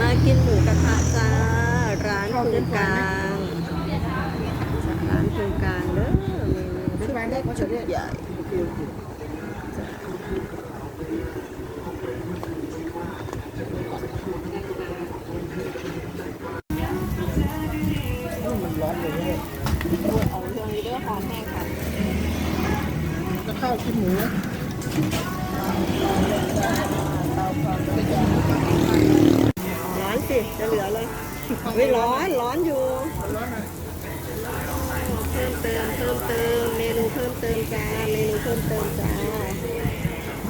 มากินหมูกระทะจ้า ร้านคุณกลางร้านคุณกลางเด้อมนูชุดเล็กชุดใหญ่ร้อนเลยเนี่ยเอาเรื่องนี้ด้วยหอมแห้งค่ะจะข้ากินหมู ร้อน สิจะเหลือเลยเฮ้ยร้อนร้อนอยู่เพิ่มเติมเพิ่มเติมเมนูเพิ่มเติมจ้าเมนูเพิ่มเติมจ้า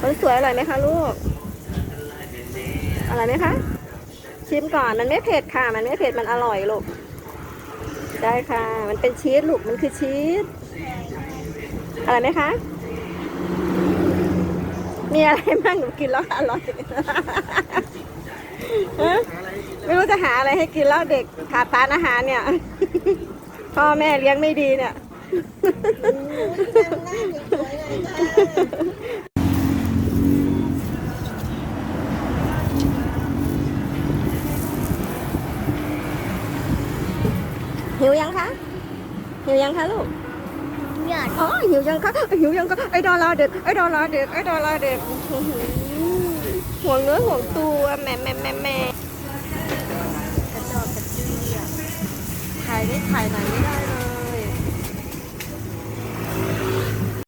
คนสวยอร่อยไหมคะลูกอร่อยไหมคะชิมก่อนมันไม่เผ็ดค่ะ มันไม่เผ็ดมันอร่อยลูกได้ค่ะ มันเป็นชีสลูกมันคือชีสอร่อยไหมคะ มีอะไรบ้างหนูกินแล้วอร่อย จะหาอะไรให้กินแล้วเด็กขาดสารอาหารเนี่ย พ่อแม่เลี้ยงไม่ดีเนี่ย หิวยังคะ หิวยังคะลูกหยอดอ๋อหิวยังคะหิวยังคะไอ้ดอลลาร์เด็กไอ้ดอลลาร์เด็กไอ้ดอลลาร์เด็กอื้อหือห่วงเนื้อห่วงตัวแม่แม่แม่แม่ ถ่ายไม่ถ่ายไหนไม่ได้เล